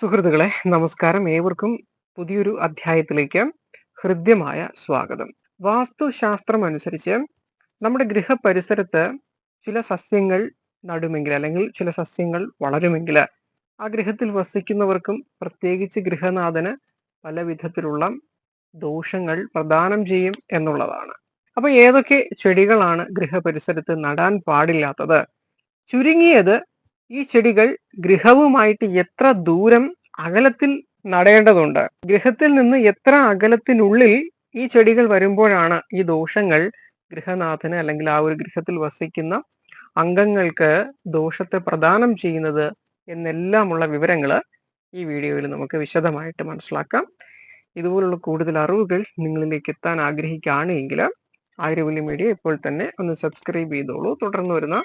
സുഹൃത്തുക്കളെ നമസ്കാരം. ഏവർക്കും പുതിയൊരു അധ്യായത്തിലേക്ക് ഹൃദ്യമായ സ്വാഗതം. വാസ്തുശാസ്ത്രം അനുസരിച്ച് നമ്മുടെ ഗൃഹപരിസരത്ത് ചില സസ്യങ്ങൾ നടുമെങ്കിൽ അല്ലെങ്കിൽ ചില സസ്യങ്ങൾ വളരുമെങ്കിൽ ആ ഗൃഹത്തിൽ വസിക്കുന്നവർക്കും പ്രത്യേകിച്ച് ഗൃഹനാഥന് പല വിധത്തിലുള്ള ദോഷങ്ങൾ പ്രദാനം ചെയ്യും എന്നുള്ളതാണ്. അപ്പൊ ഏതൊക്കെ ചെടികളാണ് ഗൃഹപരിസരത്ത് നടാൻ പാടില്ലാത്തത്? ചുരുങ്ങിയത് ഈ ചെടികൾ ഗൃഹവുമായിട്ട് എത്ര ദൂരം അകലത്തിൽ നടേണ്ടതുണ്ട് ഗൃഹത്തിൽ നിന്ന് എത്ര അകലത്തിനുള്ളിൽ ഈ ചെടികൾ വരുമ്പോഴാണ് ഈ ദോഷങ്ങൾ? ഗൃഹനാഥന് അല്ലെങ്കിൽ ആ ഒരു ഗൃഹത്തിൽ വസിക്കുന്ന അംഗങ്ങൾക്ക് ദോഷത്തെ പ്രദാനം ചെയ്യുന്നത് എന്നെല്ലാമുള്ള വിവരങ്ങൾ ഈ വീഡിയോയിൽ നമുക്ക് വിശദമായിട്ട് മനസ്സിലാക്കാം. ഇതുപോലുള്ള കൂടുതൽ അറിവുകൾ നിങ്ങളിലേക്ക് എത്താൻ ആഗ്രഹിക്കുകയാണെങ്കിൽ ആയിരവല്ലി മീഡിയ ഇപ്പോൾ തന്നെ ഒന്ന് സബ്സ്ക്രൈബ് ചെയ്തോളൂ. തുടർന്ന് വരുന്ന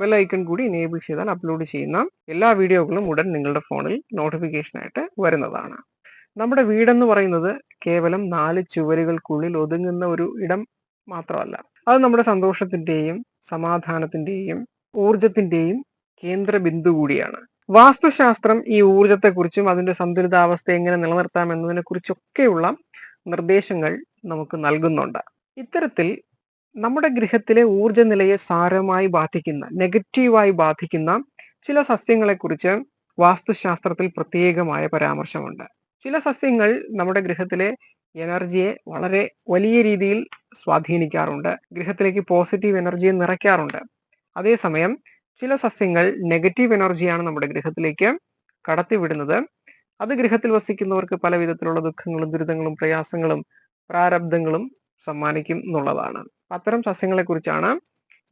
ബെല്ലൈക്കൺ കൂടി എനേബിൾ ചെയ്താൽ അപ്ലോഡ് ചെയ്യുന്ന എല്ലാ വീഡിയോകളും ഉടൻ നിങ്ങളുടെ ഫോണിൽ നോട്ടിഫിക്കേഷനായിട്ട് വരുന്നതാണ്. നമ്മുടെ വീടെന്ന് പറയുന്നത് കേവലം നാല് ചുവരുകൾക്കുള്ളിൽ ഒതുങ്ങുന്ന ഒരു ഇടം മാത്രമല്ല. അത് നമ്മുടെ സന്തോഷത്തിന്റെയും സമാധാനത്തിന്റെയും ഊർജത്തിന്റെയും കേന്ദ്ര ബിന്ദു കൂടിയാണ്. വാസ്തുശാസ്ത്രം ഈ ഊർജത്തെക്കുറിച്ചും അതിന്റെ സന്തുലിതാവസ്ഥ എങ്ങനെ നിലനിർത്താം എന്നതിനെ കുറിച്ചൊക്കെയുള്ള നിർദ്ദേശങ്ങൾ നമുക്ക് നൽകുന്നുണ്ട്. ഇത്തരത്തിൽ നമ്മുടെ ഗൃഹത്തിലെ ഊർജ നിലയെ സാരമായി ബാധിക്കുന്ന നെഗറ്റീവായി ബാധിക്കുന്ന ചില സസ്യങ്ങളെ കുറിച്ച് വാസ്തുശാസ്ത്രത്തിൽ പ്രത്യേകമായ പരാമർശമുണ്ട്. ചില സസ്യങ്ങൾ നമ്മുടെ ഗൃഹത്തിലെ എനർജിയെ വളരെ വലിയ രീതിയിൽ സ്വാധീനിക്കാറുണ്ട്. ഗൃഹത്തിലേക്ക് പോസിറ്റീവ് എനർജിയെ നിറയ്ക്കാറുണ്ട്. അതേസമയം ചില സസ്യങ്ങൾ നെഗറ്റീവ് എനർജിയാണ് നമ്മുടെ ഗൃഹത്തിലേക്ക് കടത്തിവിടുന്നത്. അത് ഗൃഹത്തിൽ വസിക്കുന്നവർക്ക് പല വിധത്തിലുള്ള ദുഃഖങ്ങളും ദുരിതങ്ങളും പ്രയാസങ്ങളും പ്രാരബ്ധങ്ങളും സമ്മാനിക്കും എന്നുള്ളതാണ്. അത്തരം സസ്യങ്ങളെ കുറിച്ചാണ്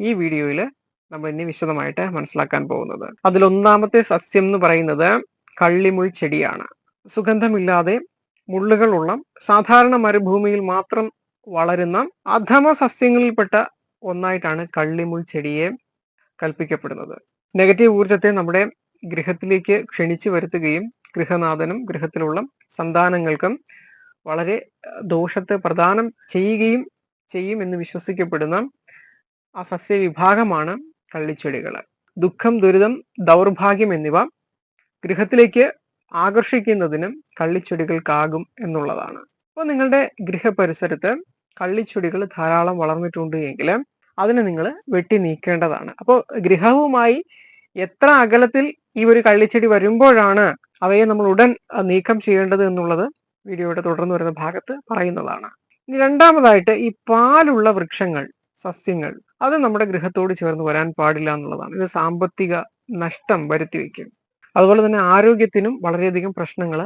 ഈ വീഡിയോയിൽ നമ്മൾ ഇനി വിശദമായിട്ട് മനസ്സിലാക്കാൻ പോകുന്നത്. അതിലൊന്നാമത്തെ സസ്യം എന്ന് പറയുന്നത് കള്ളിമുൾ ചെടിയാണ്. സുഗന്ധമില്ലാതെ മുള്ളുകളുള്ള സാധാരണ മരുഭൂമിയിൽ മാത്രം വളരുന്ന അധമ സസ്യങ്ങളിൽപ്പെട്ട ഒന്നായിട്ടാണ് കള്ളിമുൾ ചെടിയെ കൽപ്പിക്കപ്പെടുന്നത്. നെഗറ്റീവ് ഊർജത്തെ നമ്മുടെ ഗൃഹത്തിലേക്ക് ക്ഷണിച്ചു വരുത്തുകയും ഗൃഹനാഥനും ഗൃഹത്തിലുള്ള സന്താനങ്ങൾക്കും വളരെ ദോഷത്തെ പ്രദാനം ചെയ്യുകയും ചെയ്യും എന്ന് വിശ്വസിക്കപ്പെടുന്ന ആ സസ്യവിഭാഗമാണ് കള്ളിച്ചെടികൾ ദുഃഖം ദുരിതം ദൗർഭാഗ്യം എന്നിവ ഗൃഹത്തിലേക്ക് ആകർഷിക്കുന്നതിനും കള്ളിച്ചെടികൾക്കാകും എന്നുള്ളതാണ്. അപ്പോൾ നിങ്ങളുടെ ഗൃഹപരിസരത്ത് കള്ളിച്ചെടികൾ ധാരാളം വളർന്നിട്ടുണ്ട് എങ്കിൽ അതിനെ നിങ്ങൾ വെട്ടി നീക്കേണ്ടതാണ്. അപ്പോൾ ഗൃഹവുമായി എത്ര അകലത്തിൽ ഈ ഒരു കള്ളിച്ചെടി വരുമ്പോഴാണ് അവയെ നമ്മൾ ഉടൻ നീക്കം ചെയ്യേണ്ടത് എന്നുള്ളത് വീഡിയോയുടെ തുടർന്ന് വരുന്ന ഭാഗത്ത് പറയുന്നതാണ്. രണ്ടാമതായിട്ട് ഈ പാലുള്ള വൃക്ഷങ്ങൾ സസ്യങ്ങൾ അത് നമ്മുടെ ഗൃഹത്തോട് ചേർന്ന് വരാൻ പാടില്ല എന്നുള്ളതാണ്. ഇത് സാമ്പത്തിക നഷ്ടം വരുത്തി വരുത്തിവെക്കും. അതുപോലെ തന്നെ ആരോഗ്യത്തിനും വളരെയധികം പ്രശ്നങ്ങൾ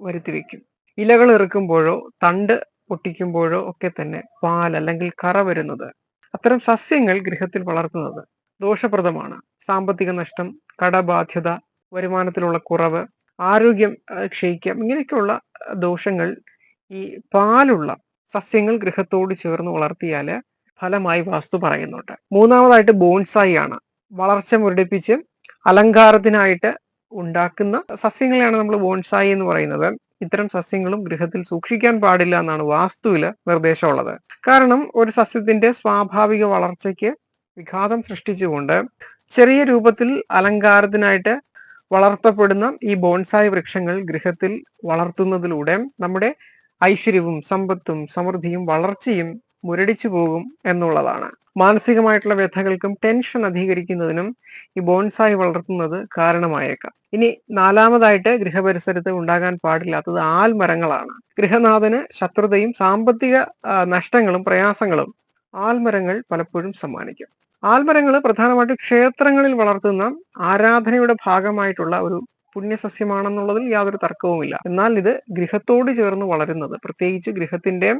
വരുത്തിവെക്കും. ഇലകൾ ഇറക്കുമ്പോഴോ തണ്ട് പൊട്ടിക്കുമ്പോഴോ ഒക്കെ തന്നെ പാൽ അല്ലെങ്കിൽ കറ വരുന്നത് അത്തരം സസ്യങ്ങൾ ഗൃഹത്തിൽ വളർത്തുന്നത് ദോഷപ്രദമാണ്. സാമ്പത്തിക നഷ്ടം കടബാധ്യത വരുമാനത്തിലുള്ള കുറവ് ആരോഗ്യം ക്ഷയിക്കാം ഇങ്ങനെയൊക്കെയുള്ള ദോഷങ്ങൾ ഈ പാലുള്ള സസ്യങ്ങൾ ഗൃഹത്തോട് ചേർന്ന് വളർത്തിയാൽ ഫലമായി വാസ്തു പറയുന്നുണ്ട്. മൂന്നാമതായിട്ട് ബോൺസായി ആണ്. വളർച്ച മുരടിപ്പിച്ച് അലങ്കാരത്തിനായിട്ട് ഉണ്ടാക്കുന്ന സസ്യങ്ങളെയാണ് നമ്മൾ ബോൺസായി എന്ന് പറയുന്നത്. ഇത്തരം സസ്യങ്ങളും ഗൃഹത്തിൽ സൂക്ഷിക്കാൻ പാടില്ല എന്നാണ് വാസ്തുവിൽ നിർദ്ദേശമുള്ളത്. കാരണം ഒരു സസ്യത്തിന്റെ സ്വാഭാവിക വളർച്ചയ്ക്ക് വിഘാതം സൃഷ്ടിച്ചുകൊണ്ട് ചെറിയ രൂപത്തിൽ അലങ്കാരത്തിനായിട്ട് വളർത്തപ്പെടുന്ന ഈ ബോൺസായി വൃക്ഷങ്ങൾ ഗൃഹത്തിൽ വളർത്തുന്നതിലൂടെ നമ്മുടെ ഐശ്വര്യവും സമ്പത്തും സമൃദ്ധിയും വളർച്ചയും മുരടിച്ചു പോകും എന്നുള്ളതാണ്. മാനസികമായിട്ടുള്ള വ്യഥകൾക്കും ടെൻഷൻ അധികരിക്കുന്നതിനും ഈ ബോൺസായി വളർത്തുന്നത് കാരണമായേക്കാം. ഇനി നാലാമതായിട്ട് ഗൃഹപരിസരത്ത് ഉണ്ടാകാൻ പാടില്ലാത്തത് ആൽമരങ്ങളാണ്. ഗൃഹനാഥന് ശത്രുതയും സാമ്പത്തിക നഷ്ടങ്ങളും പ്രയാസങ്ങളും ആൽമരങ്ങൾ പലപ്പോഴും സമ്മാനിക്കും. ആൽമരങ്ങൾ പ്രധാനമായിട്ടും ക്ഷേത്രങ്ങളിൽ വളർത്തുന്ന ആരാധനയുടെ ഭാഗമായിട്ടുള്ള ഒരു പുണ്യസസ്യമാണെന്നുള്ളതിൽ യാതൊരു തർക്കവുമില്ല. എന്നാൽ ഇത് ഗൃഹത്തോട് ചേർന്ന് വളരുന്നത് പ്രത്യേകിച്ച് ഗൃഹത്തിന്റെ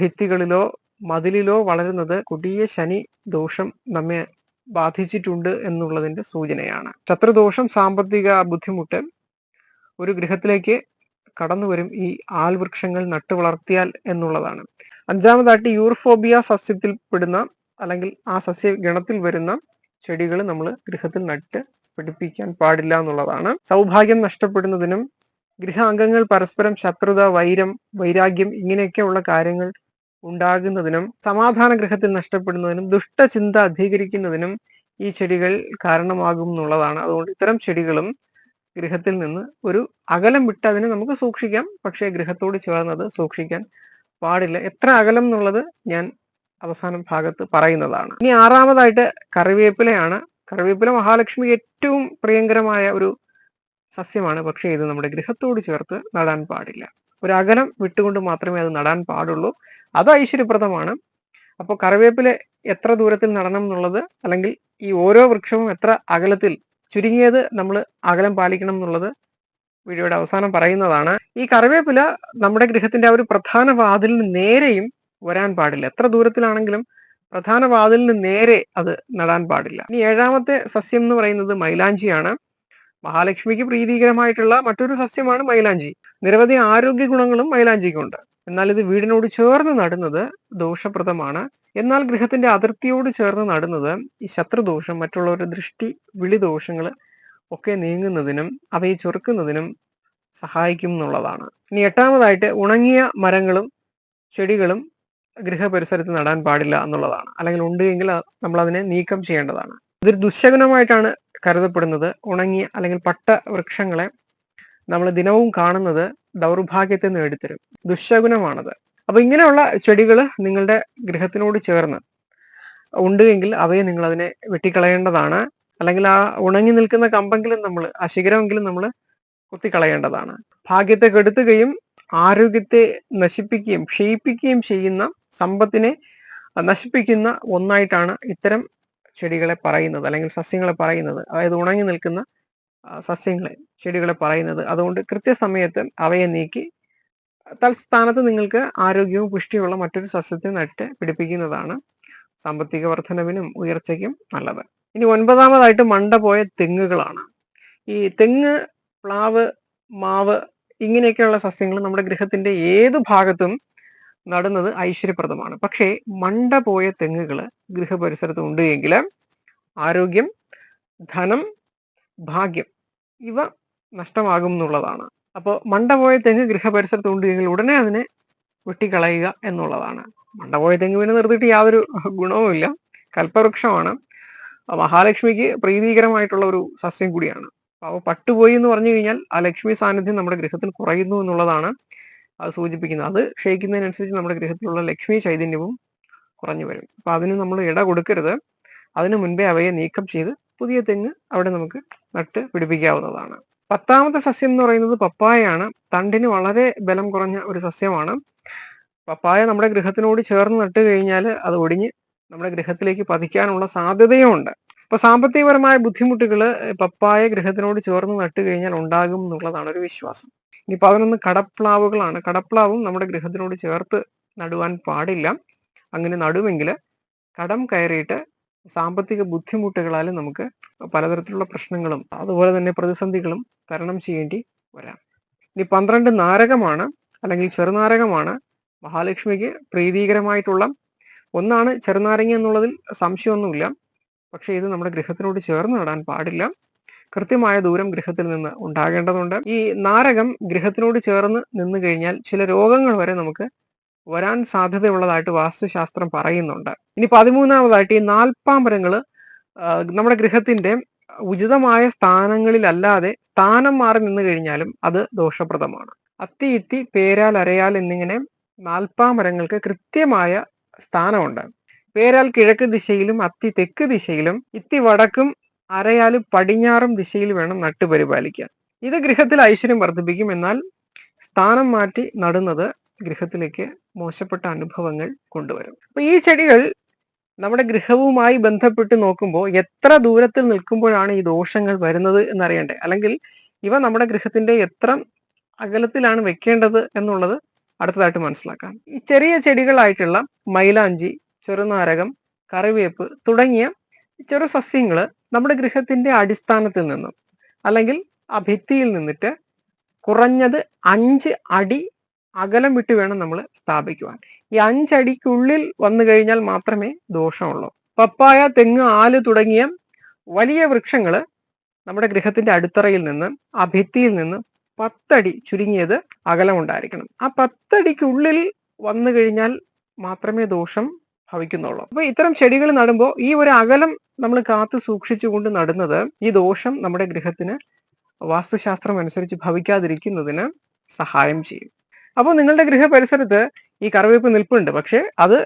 ഭിത്തികളിലോ മതിലിലോ വളരുന്നത് കൊടിയ ശനി ദോഷം നമ്മെ ബാധിച്ചിട്ടുണ്ട് എന്നുള്ളതിന്റെ സൂചനയാണ്. ശത്രുദോഷം സാമ്പത്തിക ബുദ്ധിമുട്ട് ഒരു ഗൃഹത്തിലേക്ക് കടന്നു വരും ഈ ആൽവൃക്ഷങ്ങൾ നട്ടു വളർത്തിയാൽ എന്നുള്ളതാണ്. അഞ്ചാമതായിട്ട് യൂർഫോബിയ സസ്യത്തിൽ പെടുന്ന അല്ലെങ്കിൽ ആ സസ്യ ഗണത്തിൽ വരുന്ന ചെടികൾ നമ്മൾ ഗൃഹത്തിൽ നട്ട് പിടിപ്പിക്കാൻ പാടില്ല എന്നുള്ളതാണ്. സൗഭാഗ്യം നഷ്ടപ്പെടുന്നതിനും ഗൃഹാംഗങ്ങൾ പരസ്പരം ശത്രുത വൈരം വൈരാഗ്യം ഇങ്ങനെയൊക്കെയുള്ള കാര്യങ്ങൾ ഉണ്ടാകുന്നതിനും സമാധാന ഗൃഹത്തിൽ നഷ്ടപ്പെടുന്നതിനും ദുഷ്ടചിന്ത അധികരിക്കുന്നതിനും ഈ ചെടികൾ കാരണമാകും എന്നുള്ളതാണ്. അതുകൊണ്ട് ഇത്തരം ചെടികളും ഗൃഹത്തിൽ നിന്ന് ഒരു അകലം വിട്ട് അതിനെ നമുക്ക് സൂക്ഷിക്കാം. പക്ഷേ ഗൃഹത്തോട് ചേർന്നത് സൂക്ഷിക്കാൻ പാടില്ല. എത്ര അകലം എന്നുള്ളത് ഞാൻ അവസാനം ഭാഗത്ത് പറയുന്നതാണ്. ഇനി ആറാമതായിട്ട് കറിവേപ്പിലയാണ്. കറിവേപ്പില മഹാലക്ഷ്മി ഏറ്റവും പ്രിയങ്കരമായ ഒരു സസ്യമാണ്. പക്ഷേ ഇത് നമ്മുടെ ഗൃഹത്തോട് ചേർത്ത് നടാൻ പാടില്ല. ഒരു അകലം വിട്ടുകൊണ്ട് മാത്രമേ അത് നടാൻ പാടുള്ളൂ. അത് ഐശ്വര്യപ്രദമാണ്. അപ്പോൾ കറിവേപ്പില എത്ര ദൂരത്തിൽ നടണം എന്നുള്ളത് അല്ലെങ്കിൽ ഈ ഓരോ വൃക്ഷവും എത്ര അകലത്തിൽ ചുരുങ്ങിയത് നമ്മൾ അകലം പാലിക്കണം എന്നുള്ളത് വീഡിയോയുടെ അവസാനം പറയുന്നതാണ്. ഈ കറിവേപ്പില നമ്മുടെ ഗൃഹത്തിന്റെ ആ ഒരു പ്രധാന വാതിലിന് നേരെയും വരാൻ പാടില്ല. എത്ര ദൂരത്തിലാണെങ്കിലും പ്രധാന വാതിലിന് നേരെ അത് നടാൻ പാടില്ല. ഇനി ഏഴാമത്തെ സസ്യം എന്ന് പറയുന്നത് മൈലാഞ്ചിയാണ്. മഹാലക്ഷ്മിക്ക് പ്രീതികരമായിട്ടുള്ള മറ്റൊരു സസ്യമാണ് മൈലാഞ്ചി. നിരവധി ആരോഗ്യ ഗുണങ്ങളും മൈലാഞ്ചിക്കുണ്ട്. എന്നാൽ ഇത് വീടിനോട് ചേർന്ന് നടുന്നത് ദോഷപ്രദമാണ്. എന്നാൽ ഗൃഹത്തിന്റെ അതിർത്തിയോട് ചേർന്ന് നടുന്നത് ഈ ശത്രുദോഷം മറ്റുള്ളവരുടെ ദൃഷ്ടി വിളിദോഷങ്ങൾ ഒക്കെ നീങ്ങുന്നതിനും അവയെ ചെറുക്കുന്നതിനും സഹായിക്കും എന്നുള്ളതാണ്. ഇനി എട്ടാമതായിട്ട് ഉണങ്ങിയ മരങ്ങളും ചെടികളും ഗൃഹപരിസരത്ത് നടാൻ പാടില്ല എന്നുള്ളതാണ്. അല്ലെങ്കിൽ ഉണ്ട് എങ്കിൽ നമ്മൾ അതിനെ നീക്കം ചെയ്യേണ്ടതാണ്. ഇതൊരു ദുശകനമായിട്ടാണ് കരുതപ്പെടുന്നത്. ഉണങ്ങിയ അല്ലെങ്കിൽ പട്ട വൃക്ഷങ്ങളെ നമ്മൾ ദിനവും കാണുന്നത് ദൗർഭാഗ്യത്തെ നേടിത്തരും. ദുശകുനമാണത് അപ്പൊ ഇങ്ങനെയുള്ള ചെടികൾ നിങ്ങളുടെ ഗൃഹത്തിനോട് ചേർന്ന് ഉണ്ട് എങ്കിൽ അവയെ നിങ്ങൾ അതിനെ വെട്ടിക്കളയേണ്ടതാണ്. അല്ലെങ്കിൽ ആ ഉണങ്ങി നിൽക്കുന്ന കമ്പെങ്കിലും നമ്മൾ ആ ശിഖരമെങ്കിലും നമ്മൾ കുത്തിക്കളയേണ്ടതാണ്. ഭാഗ്യത്തെ കെടുത്തുകയും ആരോഗ്യത്തെ നശിപ്പിക്കുകയും ക്ഷയിപ്പിക്കുകയും ചെയ്യുന്ന സമ്പത്തിനെ നശിപ്പിക്കുന്ന ഒന്നായിട്ടാണ് ഇത്തരം ചെടികളെ പറയുന്നത് അല്ലെങ്കിൽ സസ്യങ്ങളെ പറയുന്നത്. അതായത് ഉണങ്ങി നിൽക്കുന്ന സസ്യങ്ങളെ ചെടികളെ പറയുന്നത്. അതുകൊണ്ട് കൃത്യസമയത്ത് അവയെ നീക്കി തൽസ്ഥാനത്ത് നിങ്ങൾക്ക് ആരോഗ്യവും പുഷ്ടിയുള്ള മറ്റൊരു സസ്യത്തെ നട്ട് പിടിപ്പിക്കുന്നതാണ് സാമ്പത്തിക വർധനവിനും ഉയർച്ചയ്ക്കും നല്ലത്. ഇനി ഒൻപതാമതായിട്ട് മണ്ട പോയ തെങ്ങുകളാണ്. ഈ തെങ്ങ് പ്ലാവ് മാവ് ഇങ്ങനെയൊക്കെയുള്ള സസ്യങ്ങൾ നമ്മുടെ ഗൃഹത്തിന്റെ ഏത് ഭാഗത്തും നടുന്നത് ഐശ്വര്യപ്രദമാണ്. പക്ഷേ മണ്ട പോയ തെങ്ങുകൾ ഗൃഹപരിസരത്ത് ഉണ്ട് എങ്കിൽ ആരോഗ്യം ധനം ഭാഗ്യം ഇവ നഷ്ടമാകും എന്നുള്ളതാണ്. അപ്പോൾ മണ്ട പോയ തെങ്ങ് ഗൃഹപരിസരത്ത് ഉണ്ട് എങ്കിൽ ഉടനെ അതിനെ വെട്ടിക്കളയുക എന്നുള്ളതാണ്. മണ്ട പോയ തെങ്ങ് പിന്നെ നിർത്തിയിട്ട് യാതൊരു ഗുണവുമില്ല. കൽപ്പവൃക്ഷമാണ്. മഹാലക്ഷ്മിക്ക് പ്രീതികരമായിട്ടുള്ള ഒരു സസ്യം കൂടിയാണ്. അപ്പോൾ പട്ടുപോയി എന്ന് പറഞ്ഞു കഴിഞ്ഞാൽ ആ ലക്ഷ്മി സാന്നിധ്യം നമ്മുടെ ഗൃഹത്തിൽ കുറയുന്നു എന്നുള്ളതാണ് അത് സൂചിപ്പിക്കുന്നത് അത് ക്ഷയിക്കുന്നതിനനുസരിച്ച് നമ്മുടെ ഗൃഹത്തിലുള്ള ലക്ഷ്മി ചൈതന്യവും കുറഞ്ഞു വരും. അപ്പൊ അതിന് നമ്മൾ ഇട കൊടുക്കരുത്. അതിനു മുൻപേ അവയെ നീക്കം ചെയ്ത് പുതിയ തെങ്ങ് അവിടെ നമുക്ക് നട്ട് പിടിപ്പിക്കാവുന്നതാണ്. പത്താമത്തെ സസ്യം എന്ന് പറയുന്നത് പപ്പായയാണ്. തണ്ടിന് വളരെ ബലം കുറഞ്ഞ ഒരു സസ്യമാണ്. പപ്പായ നമ്മുടെ ഗൃഹത്തിനോട് ചേർന്ന് നട്ട് കഴിഞ്ഞാൽ അത് ഒടിഞ്ഞ് നമ്മുടെ ഗൃഹത്തിലേക്ക് പതിക്കാനുള്ള സാധ്യതയും ഉണ്ട് അപ്പൊ സാമ്പത്തികപരമായ ബുദ്ധിമുട്ടുകൾ പപ്പായ ഗ്രഹത്തിനോട് ചേർന്ന് നട്ടു കഴിഞ്ഞാൽ ഉണ്ടാകും എന്നുള്ളതാണ് ഒരു വിശ്വാസം. ഇനി പതിനൊന്ന് കടപ്ലാവുകളാണ്. കടപ്ലാവും നമ്മുടെ ഗ്രഹത്തിനോട് ചേർത്ത് നടുവാൻ പാടില്ല. അങ്ങനെ നടുമെങ്കിൽ കടം കയറിയിട്ട് സാമ്പത്തിക ബുദ്ധിമുട്ടുകളാൽ നമുക്ക് പലതരത്തിലുള്ള പ്രശ്നങ്ങളും അതുപോലെ തന്നെ പ്രതിസന്ധികളും തരണം ചെയ്യേണ്ടി വരാം. ഇനി പന്ത്രണ്ട് നാരകമാണ് അല്ലെങ്കിൽ ചെറുനാരകമാണ് മഹാലക്ഷ്മിക്ക് പ്രീതികരമായിട്ടുള്ള ഒന്നാണ് ചെറുനാരങ്ങ എന്നുള്ളതിൽ സംശയമൊന്നുമില്ല. പക്ഷേ ഇത് നമ്മുടെ ഗൃഹത്തിനോട് ചേർന്ന് നടാൻ പാടില്ല. കൃത്യമായ ദൂരം ഗൃഹത്തിൽ നിന്ന് ഉണ്ടാകേണ്ടതുണ്ട്. ഈ നാരകം ഗൃഹത്തിനോട് ചേർന്ന് നിന്ന് കഴിഞ്ഞാൽ ചില രോഗങ്ങൾ വരെ നമുക്ക് വരാൻ സാധ്യതയുള്ളതായിട്ട് വാസ്തുശാസ്ത്രം പറയുന്നുണ്ട്. ഇനി പതിമൂന്നാമതായിട്ട് ഈ നാൽപ്പാമ്പരങ്ങൾ നമ്മുടെ ഗൃഹത്തിന്റെ ഉചിതമായ സ്ഥാനങ്ങളിലല്ലാതെ സ്ഥാനം മാറി നിന്ന് കഴിഞ്ഞാലും അത് ദോഷപ്രദമാണ്. അത്തി ഇത്തി പേരാൽ അരയാൽ എന്നിങ്ങനെ നാൽപ്പാമരങ്ങൾക്ക് കൃത്യമായ സ്ഥാനമുണ്ട്. പേരാൽ കിഴക്ക് ദിശയിലും അത്തി തെക്ക് ദിശയിലും ഇത്തി വടക്കും അരയാൽ പടിഞ്ഞാറും ദിശയിൽ വേണം നട്ടുപരിപാലിക്കാൻ ഇത് ഗൃഹത്തിൽ ഐശ്വര്യം വർദ്ധിപ്പിക്കും. എന്നാൽ സ്ഥാനം മാറ്റി നടുന്നത് ഗൃഹത്തിലേക്ക് മോശപ്പെട്ട അനുഭവങ്ങൾ കൊണ്ടുവരും. അപ്പൊ ഈ ചെടികൾ നമ്മുടെ ഗൃഹവുമായി ബന്ധപ്പെട്ട് നോക്കുമ്പോൾ എത്ര ദൂരത്തിൽ നിൽക്കുമ്പോഴാണ് ഈ ദോഷങ്ങൾ വരുന്നത് എന്നറിയണ്ടേ? അല്ലെങ്കിൽ ഇവ നമ്മുടെ ഗൃഹത്തിന്റെ എത്ര അകലത്തിലാണ് വെക്കേണ്ടത് എന്നുള്ളത് അടുത്തതായിട്ട് മനസ്സിലാക്കാം. ഈ ചെറിയ ചെടികളായിട്ടുള്ള മൈലാഞ്ചി ചെറുനാരകം കറിവേപ്പ് തുടങ്ങിയ ചെറു സസ്യങ്ങൾ നമ്മുടെ ഗൃഹത്തിന്റെ അടിസ്ഥാനത്തിൽ നിന്നും അല്ലെങ്കിൽ ആ ഭിത്തിയിൽ നിന്നിട്ട് കുറഞ്ഞത് അഞ്ച് അടി അകലം വിട്ട് വേണം നമ്മൾ സ്ഥാപിക്കുവാൻ. ഈ അഞ്ചടിക്കുള്ളിൽ വന്നു കഴിഞ്ഞാൽ മാത്രമേ ദോഷമുള്ളൂ. പപ്പായ തെങ്ങ് ആൽ തുടങ്ങിയ വലിയ വൃക്ഷങ്ങൾ നമ്മുടെ ഗൃഹത്തിന്റെ അടിത്തറയിൽ നിന്ന് ആ ഭിത്തിയിൽ നിന്ന് പത്തടി ചുരുങ്ങിയത് അകലമുണ്ടായിരിക്കണം ആ പത്തടിക്കുള്ളിൽ വന്നു കഴിഞ്ഞാൽ മാത്രമേ ദോഷം ഭവിക്കുന്നുള്ളൂ. അപ്പൊ ഇത്തരം ചെടികൾ നടുമ്പോൾ ഈ ഒരു അകലം നമ്മൾ കാത്തു സൂക്ഷിച്ചുകൊണ്ട് നടുന്നത് ഈ ദോഷം നമ്മുടെ ഗൃഹത്തിന് വാസ്തുശാസ്ത്രം അനുസരിച്ച് ഭവിക്കാതിരിക്കുന്നതിന് സഹായം ചെയ്യും. അപ്പോൾ നിങ്ങളുടെ ഗൃഹ പരിസരത്ത് ഈ കറിവേപ്പ് നിൽപ്പുണ്ട്. പക്ഷേ അത്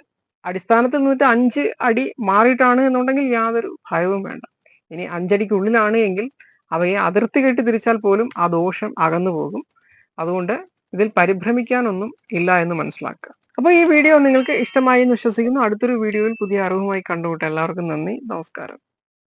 അടിസ്ഥാനത്തിൽ നിന്നിട്ട് അഞ്ച് അടി മാറിയിട്ടാണ് എന്നുണ്ടെങ്കിൽ യാതൊരു ഭയവും വേണ്ട. ഇനി അഞ്ചടിക്കുള്ളിലാണ് എങ്കിൽ അവയെ അതിർത്തി കെട്ടി തിരിച്ചാൽ പോലും ആ ദോഷം അകന്നു പോകും. അതുകൊണ്ട് ഇതിൽ പരിഭ്രമിക്കാനൊന്നും ഇല്ല എന്ന് മനസ്സിലാക്കുക. അപ്പോൾ ഈ വീഡിയോ നിങ്ങൾക്ക് ഇഷ്ടമായി എന്ന് വിശ്വസിക്കുന്നു. അടുത്തൊരു വീഡിയോയിൽ പുതിയ അറിവുമായി കണ്ടുമുട്ടെ. എല്ലാവർക്കും നന്ദി. നമസ്കാരം.